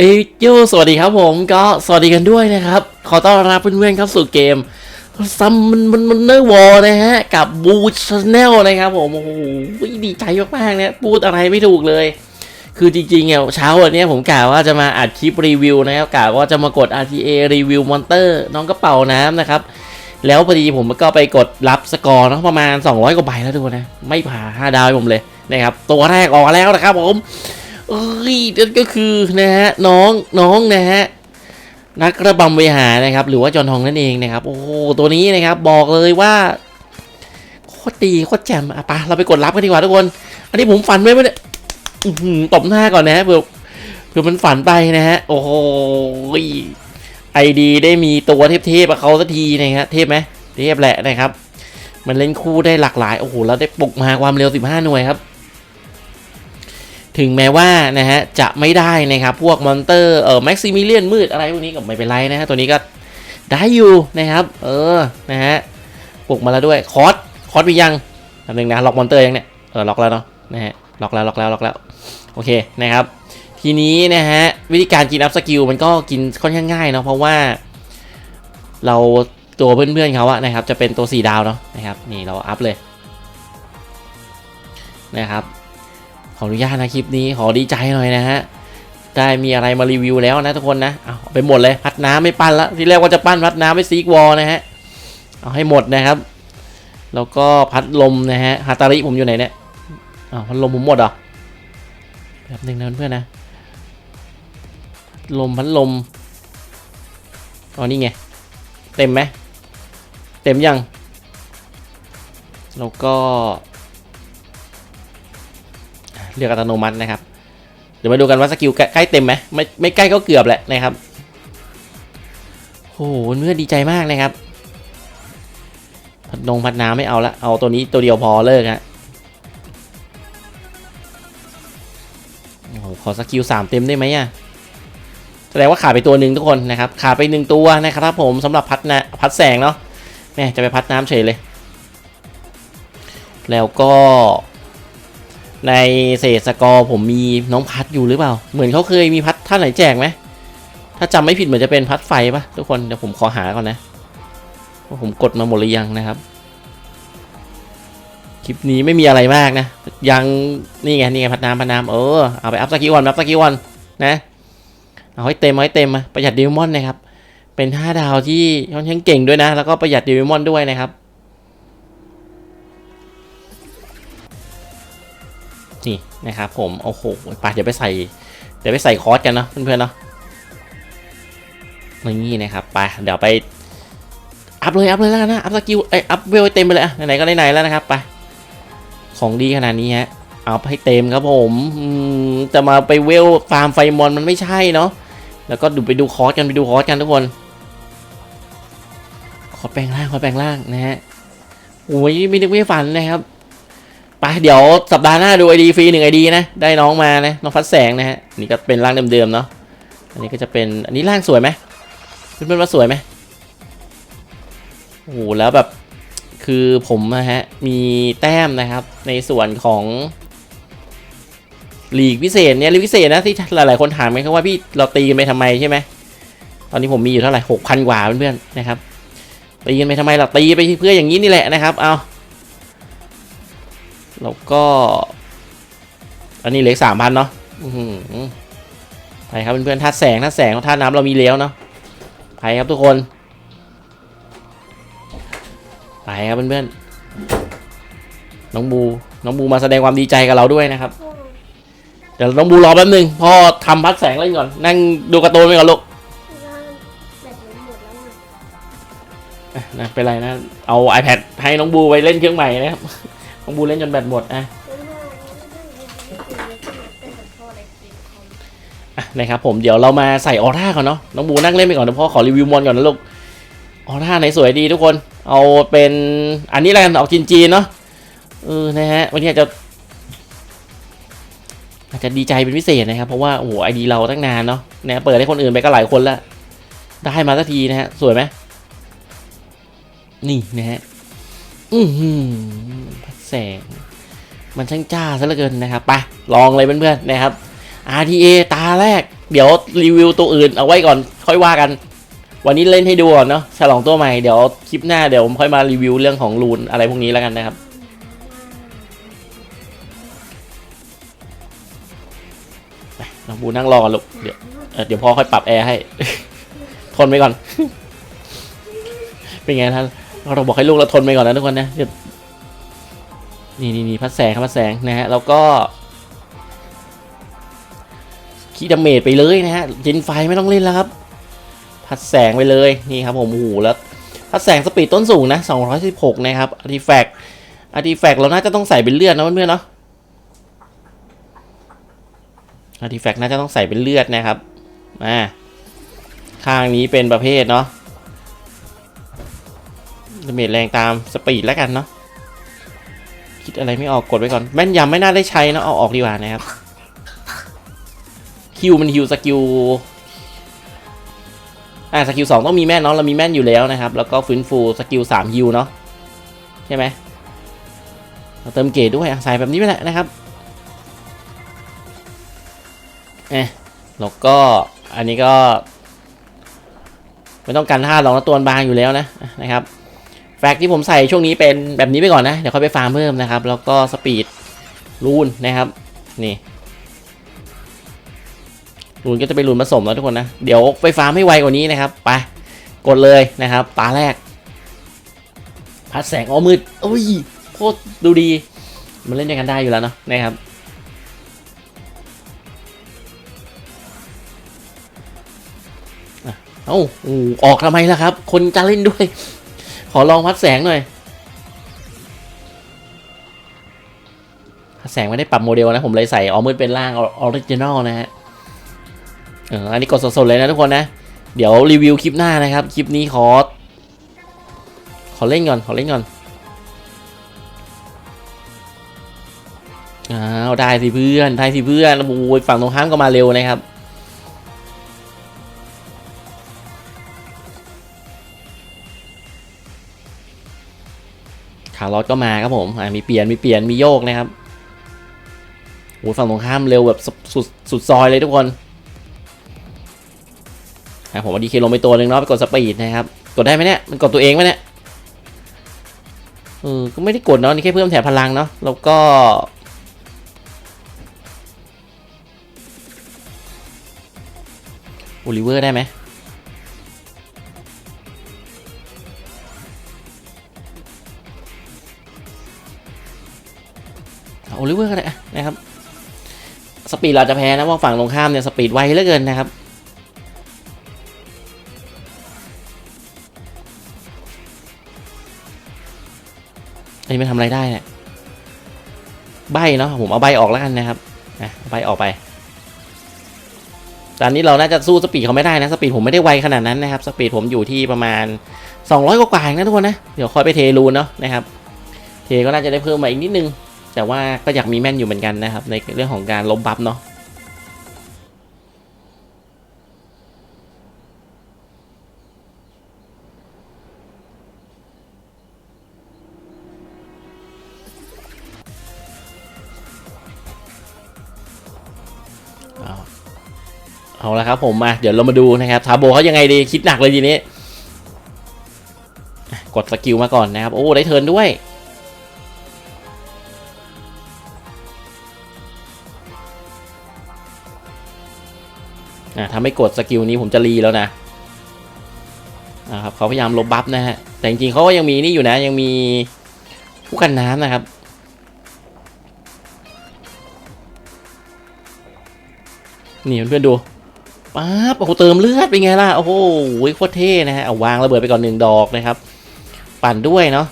เอ้ยโยสวัสดีครับผมก็สวัสดีกันด้วยนะครับ ขอต้อนรับเพื่อนๆเข้าสู่เกมซัมมันมันมันเนอร์วอลนะฮะ กับบูชแนลนะครับผม โอ้โหดีใจมากๆเนี่ยพูดอะไรไม่ถูกเลย คือจริงๆเนี่ยเช้าวันนี้ผมกะว่าจะมาอัดคลิปรีวิวนะครับกะว่าจะมากด RTA รีวิวมอนเตอร์น้องกระเป๋าน้ำนะครับ แล้วพอดีผมก็ไปกดรับสกอร์เนาะประมาณ 200 กว่าใบแล้วทุกคนนะ ไม่ผ่า5ดาวให้ผมเลยนะครับ ตัวแรกออกแล้วนะครับผม เอ้ยนั่นก็คือนะฮะน้องน้องนะฮะนักระบำเวหานะครับ หรือว่าจอห์นทองนั่นเองนะครับ โอ้โหตัวนี้นะครับ บอกเลยว่าโคตรดีโคตรแจ่มอะปะเราไปกดรับกันดีกว่าทุกคน อันนี้ผมฝันไว้ไหมเนี่ยอื้อหือตบหน้าก่อนนะฮะเผื่อเผื่อมันฝันไปนะฮะโอ้โหไอดีได้มีตัวเทพๆกับเขาสักทีนะฮะเทพไหมเทพแหละนะครับ มันเล่นคู่ได้หลากหลายโอ้โหแล้วได้ปลุกมาความเร็ว 15 หน่วยครับ ถึงแม้ว่านะฮะจะไม่ได้นะครับ พวกมอนเตอร์เอ่อแม็กซิมิเลียนมืดอะไรพวกนี้ก็ไม่เป็นไรนะฮะตัวนี้ก็ได้อยู่นะครับ เออนะฮะปลุกมาแล้วด้วยคอสคอสมียังทำหนึ่งนะล็อกมอนเตอร์ยังเนี่ยเออล็อกแล้วเนาะนะฮะล็อกแล้วล็อกแล้วล็อกแล้วโอเคนะครับ ทีนี้นะฮะวิธีการกินอัพสกิลมันก็กินค่อนข้างง่ายเนาะเพราะว่า เราตัวเพื่อนๆเขาอะนะครับ จะเป็นตัว 4 ดาวเนาะนะครับนี่เราอัพเลยนะครับ ออนุญาตนะคลิปนี้ขอดีใจหน่อยนะฮะได้มีอะไรมารีวิวแล้วนะทุกคนนะเอาไปหมดเลยพัดน้ำไม่ปั้นละที่แรกว่าจะปั้นพัดน้ำไปซีกวอลนะฮะเอาให้หมดนะครับ แล้วก็พัดลมนะฮะฮาตาริผมอยู่ไหนเนี่ยอ้าวพัดลมผมหมดเหรอแบบหนึ่งนะเพื่อนนะลมพัดลมอ๋อนี่ไงเต็มไหมเต็มยัง แล้วก็ เลือกอัตโนมัตินะครับ เดี๋ยวมาดูกันว่าสกิลใกล้เต็มไหมไม่ไม่ใกล้ก็เกือบแหละนะครับโอ้โหเพื่อนดีใจมากนะครับพัดนงพัดน้ำไม่เอาละเอาตัวนี้ตัวเดียวพอเลิกฮะโอ้โหขอสกิลสามเต็มได้ไหมอะแสดงว่าขาดไปตัวหนึ่งทุกคนนะครับขาดไปหนึ่งตัวนะครับผมสำหรับพัดนะพัดแสงเนาะแม่จะไปพัดน้ำเฉยเลย แล้วก็ ในเศษสกอร์ผมมีน้องพัดอยู่หรือเปล่า เหมือนเขาเคยมีพัดท่านไหนแจกไหมถ้าจำไม่ผิดเหมือนจะเป็นพัดไฟปะทุกคนเดี๋ยวผมขอหาก่อนนะว่าผมกดมาหมดหรือยังนะครับ คลิปนี้ไม่มีอะไรมากนะ ยังนี่ไงนี่ไงพัดน้ำพัดน้ำเออเอาไปอัพสกิลวันอัพสกิลวันนะเอาให้เต็มเอาให้เต็มมาประหยัดดิมอนนะครับ เป็นห้าดาวที่ค่อนข้างเก่งด้วยนะ แล้วก็ประหยัดดิมอนด้วยนะครับ นี่นะครับผมโอ้โหไปเดี๋ยวไปใส่ เดี๋ยวไปใส่คอร์สกันเนาะเพื่อนๆเนาะนี่นะครับไปเดี๋ยวไปอัพเลยอัพเลยแล้วกันนะอัพสกิลไอยอัพเวลให้เต็มไปเลยอะไหนๆก็ไหนๆแล้วนะครับไปของดีขนาดนี้ฮะเอาให้เต็มครับผมจะมาไปเวลฟาร์มไฟมอนมันไม่ใช่เนาะแล้วก็ดูไปดูคอร์สกันไปดูคอร์สกันทุกคนคอสแปลงร่างคอสแปลงร่างนะฮะโอ้ยไม่นึกไม่ฝันนะครับ ไปเดี๋ยวสัปดาห์หน้าดูไอดีฟรีหนึ่งไอดีนะ ได้น้องมานะ น้องฟัดแสงนะฮะนี่ก็เป็นร่างเดิมๆเนาะอันนี้ก็จะเป็นอันนี้ร่างสวยไหมเพื่อนๆว่าสวยไหมโอ้โหแล้วแบบคือผมนะฮะมีแต้มนะครับ ในส่วนของลีกพิเศษเนี่ยลีกพิเศษนะที่หลายๆคนถามไหมครับว่าพี่เราตีกันไปทำไมใช่ไหมตอนนี้ผมมีอยู่เท่าไหร่หกพันกว่าเพื่อนๆนะครับตีกันไปทำไมเราตีไปเพื่ออย่างนี้นี่แหละนะครับเอา แล้วก็ อันนี้เหล็กสามพันเนาะอื้อหือไปครับเพื่อนๆธาตุแสงธาตุแสงธาตุน้ำเรามีแล้วเนาะไปครับทุกคน ไปครับเพื่อนๆน้องบู น้องบูมาแสดงความดีใจกับเราด้วยนะครับ เดี๋ยวน้องบูรอแป๊บนึงพ่อทำพัดแสงเล่นก่อน นั่งดูการ์ตูนไปก่อนลูกแบตมันหมดแล้วไงอะนะเป็นไรนะ เอา iPad ให้น้องบูไปเล่นเครื่องใหม่นะครับ น้องบูเล่นจนแบตหมดอะนะนี่ครับผมเดี๋ยวเรามาใส่ออร่าก่อนเนาะน้องบูนั่งเล่นไปก่อนนะพ่อขอรีวิวมอนก่อนนะลูกออร่าไหนสวยดีทุกคน เอาเป็นอันนี้แล้วกันออกจีนๆเนาะเออนะฮะวันนี้อาจจะ อาจจะดีใจเป็นพิเศษนะครับ เพราะว่าโอ้โหไอดีเราตั้งนานเนาะนะเปิดให้คนอื่นไปก็หลายคนละได้มาสักทีนะฮะสวยไหมนี่นะฮะอือหือพัด แสง มันช่างจ้าซะเหลือเกินนะครับไปลองเลยเพื่อนๆนะครับ RTA ตาแรก เดี๋ยวรีวิวตัวอื่นเอาไว้ก่อนค่อยว่ากัน วันนี้เล่นให้ดูก่อนเนาะฉลองตัวใหม่เดี๋ยวคลิปหน้าเดี๋ยวผมค่อยมารีวิวเรื่องของรูนอะไรพวกนี้แล้วกันนะครับน้องบูนั่งรอกันลูกเดี๋ยวเอ่อเดี๋ยวพ่อค่อยปรับแอร์ให้ ทนไปก่อน เป็นไงท่านเราบอกให้ลูกเราทนไปก่อนนะทุกคนนะเดี๋ยว นี่นี่นี่พัดแสงครับพัดแสงนะฮะแล้วก็คีดาเมจไปเลยนะฮะเจนไฟไม่ต้องเล่นแล้วครับ พัดแสงไปเลยนี่ครับผมโอ้โหแล้วพัดแสงสปีดต้นสูงนะ 216 นะครับอาร์ติแฟกต์อาร์ติแฟกต์เราน่าจะต้องใส่เป็นเลือดนะเพื่อนๆเนาะอาร์ติแฟกต์น่าจะต้องใส่เป็นเลือดนะครับอ่าข้างนี้เป็นประเภทเนาะดาเมจแรงตามสปีดแล้วกันเนาะ คิดอะไรไม่ออกกดไว้ก่อน แม่นยำไม่น่าได้ใช้นะเอาออกดีกว่านะครับฮิวมันฮิวสกิลอ่าสกิลสองต้องมีแม่นเนาะเรามีแม่นอยู่แล้วนะครับ แล้วก็ฟื้นฟูสกิลสามฮิวเนาะใช่ไหมเราเติมเกรดด้วยอะใส่แบบนี้ไปแหละนะครับเอ๊ะแล้วก็อันนี้ก็ ไม่ต้องการท่าหรอกนะตัวบางอยู่แล้วนะนะครับ แฟกที่ผมใส่ช่วงนี้เป็นแบบนี้ไปก่อนนะ เดี๋ยวค่อยไปฟาร์มเพิ่มนะครับ แล้วก็สปีดรูนนะครับ นี่รูนก็จะเป็นรูนผสมแล้วทุกคนนะ เดี๋ยวไปฟาร์มให้ไวกว่านี้นะครับ ไป กดเลยนะครับ ตาแรก พัดแสงอ้อมืดโอ้ยโคตรดูดี มันเล่นด้วยกันได้อยู่แล้วเนาะนะครับเอ้าอู้ออกทำไมล่ะครับ คนจะเล่นด้วย ขอลองพัดแสงหน่อยพัดแสงไม่ได้ปรับโมเดลนะ ผมเลยใส่ออมืดเป็นร่างออริจินอลนะฮะเอออันนี้กดสดๆเลยนะทุกคนนะ เดี๋ยวรีวิวคลิปหน้านะครับ คลิปนี้ขอ ขอเล่นก่อน ขอเล่นก่อน อ้าว ได้สิเพื่อน ได้สิเพื่อนโอ้ยฝั่งตรงข้ามก็มาเร็วนะครับ ขาลอดก็มาครับผมมีเปลี่ยนมีเปลี่ยนมีโยกนะครับโอ้ฝั่งตรงข้ามเร็วแบบสุดสุดซอยเลยทุกคนอะผมเอาดีเคลงไปตัวหนึ่งเนาะไปกดสปีดนะครับ กดได้ไหมเนี่ยมันกดตัวเองไหมเนี่ยเออก็ไม่ได้กดเนาะนี่แค่เพิ่มแถบพลังเนาะแล้วก็โอลิเวอร์ได้ไหม โอลิเวอร์ก็ได้นะครับ สปีดเราจะแพ้นะว่าฝั่งตรงข้ามเนี่ยสปีดไวเหลือเกินนะครับอันนี้ไมันทำอะไรได้เนี่ยใบเนาะผมเอาใบออกแล้วกันนะครับนะเอาใบออกไปตอนนี้เราน่าจะสู้สปีดเขาไม่ได้นะสปีดผมไม่ได้ไวขนาดนั้นนะครับสปีดผมอยู่ที่ประมาณ 200 กว่าๆเองนะทุกคนนะเดี๋ยวคอยไปเทรูนเนาะนะครับเทก็น่าจะได้เพิ่มมาอีกนิดนึง แต่ว่าก็อยากมีแม่นอยู่เหมือนกันนะครับ ในเรื่องของการล้มบัฟเนาะเอาละครับผมมาเดี๋ยวเรามาดูนะครับทาโบเขายังไงดีคิดหนักเลยทีนี้ กดสกิลมาก่อนนะครับ โอ้ ได้เทิร์นด้วย อะถ้าไม่กดสกิลนี้ผมจะรีแล้วนะนะครับเขาพยายามลบบัฟนะฮะแต่จริงๆเขาก็ยังมีนี่อยู่นะ ยังมีผู้กันน้ำนะครับนี่เพื่อนดูป๊าบโอ้โหเติมเลือดเป็นไงล่ะ โอ้โหโคตรเท่นะฮะเอาวางระเบิดไปก่อนหนึ่งดอกนะครับ ปั่นด้วยเนาะ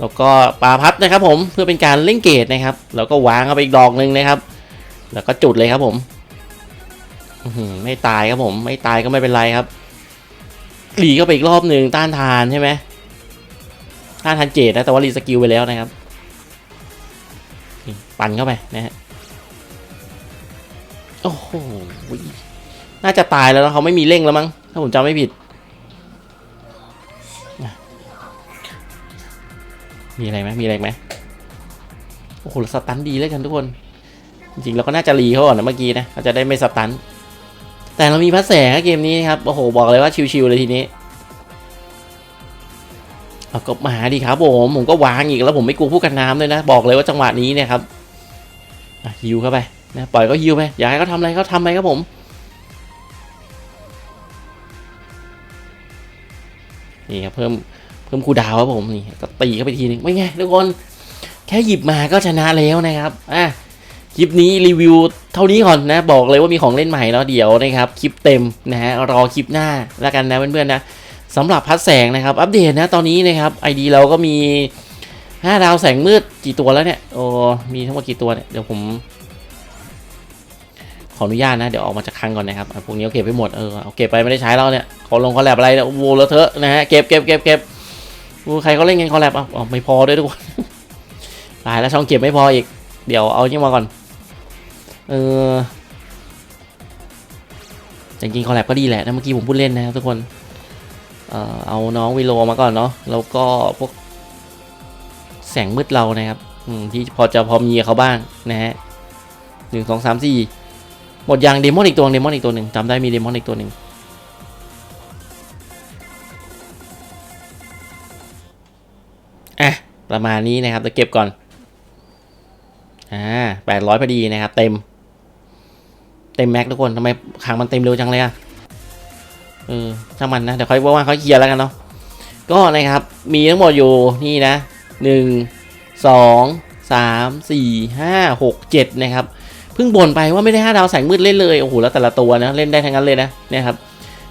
แล้วก็ปาพัดนะครับผมเพื่อเป็นการเล่นเกตนะครับ แล้วก็วางเข้าไปอีกดอกหนึ่งนะครับ แล้วก็จุดเลยครับผม ไม่ตายครับผม ไม่ตายก็ไม่เป็นไรครับ หลีเข้าไปอีกรอบหนึ่งต้านทานใช่ไหมต้านทานเกตนะแต่ว่ารีสกิลไปแล้วนะครับ ปั่นเข้าไปนะฮะโอ้โหน่าจะตายแล้วนะเขาไม่มีเร่งแล้วมั้งถ้าผมจำไม่ผิด มีอะไรไหมมีอะไรไหมโอ้โหสตันดีเลยกันทุกคน จริงๆเราก็น่าจะรีเขาก่อนนะเมื่อกี้นะเขาจะได้ไม่สตัน แต่เรามีพระแสงเกมนี้นะครับ โอ้โห บอกเลยว่าชิวๆเลยทีนี้ เอาก็มาดีครับผมผมก็วางอีกแล้วผมไม่กลัวผู้กันน้ำด้วยนะ บอกเลยว่าจังหวะนี้เนี่ยครับฮิวเข้าไปนะปล่อยก็ฮิวไปอยากให้เขาทำอะไรเขาทำไปครับผมนี่ครับเพิ่มเพิ่มคูดาวครับผมนี่ก็ตีเข้าไปทีนึงไม่ไงทุกคน แค่หยิบมาก็ชนะแล้วนะครับอะคลิปนี้รีวิว เท่านี้ก่อนนะ บอกเลยว่ามีของเล่นใหม่แล้วเดี๋ยวนะครับ คลิปเต็มนะฮะรอคลิปหน้าแล้วกันนะเพื่อนๆนะสำหรับพัดแสงนะครับ อัปเดตนะตอนนี้นะครับไอดีเราก็มี 5 ดาวแสงมืดกี่ตัวแล้วเนี่ยโอ้มีทั้งหมดกี่ตัวเนี่ยเดี๋ยวผม ขออนุญาตนะ เดี๋ยวออกมาจากคลังก่อนนะครับพวกนี้เอาเก็บไปหมดเออเอาเก็บไปไม่ได้ใช้แล้วเนี่ยขอลงคอลแลบอะไรเนี่ยโอ้โหแล้วเถอะนะฮะเก็บเก็บเก็บเก็บโอ้ใครเขาเล่นกันคอลแลบอะอ๋อไม่พอด้วยทุกคนตายแล้วช่องเก็บไม่พออีกเดี๋ยวเอานี่มาก่อน เออจริงๆคอลแลบก็ดีแหละนะเมื่อกี้ผมพูดเล่นนะครับทุกคน เอ่อเอาน้องวิโลมาก่อนเนาะแล้วก็พวกแสงมืดเรานะครับอืมที่พอจะพอมีเขาบ้างนะฮะหนึ่งสองสามสี่หมดยางเดมอนอีกตัวเดมอนอีกตัวหนึ่งจำได้มีเดมอนอีกตัวหนึ่งอะ ประมาณนี้นะครับจะเก็บก่อน อ่าแปดร้อยพอดีนะครับ เต็ม เต็มแม็กทุกคนทำไมคางมันเต็มเร็วจังเลยอะเออช่างมันนะเดี๋ยวค่อยว่างๆค่อยเคลียร์แล้วกันเนาะก็นะครับมีทั้งหมดอยู่นี่นะหนึ่งสองสามสี่ห้าหกเจ็ดนะครับเพิ่งบ่นไปว่าไม่ได้ห้าดาวแสงมืดเล่นเลยโอ้โหแล้วแต่ละตัวนะเล่นได้ทั้งนั้นเลยนะเนี่ยครับ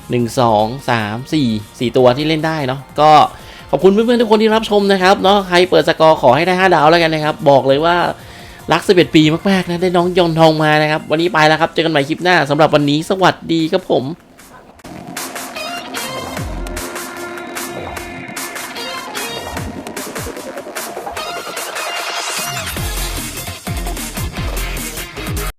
หนึ่งสองสามสี่สี่ตัวที่เล่นได้เนาะก็ขอบคุณเพื่อนๆทุกคนที่รับชมนะครับเนาะใครเปิดสกอร์ขอให้ได้ห้าดาวแล้วกันนะครับ บอกเลยว่า รัก 11 ปีมากๆนะได้น้องยองทองมานะครับ วันนี้ไปแล้วครับ เจอกันใหม่คลิปหน้าสำหรับวันนี้สวัสดีครับผม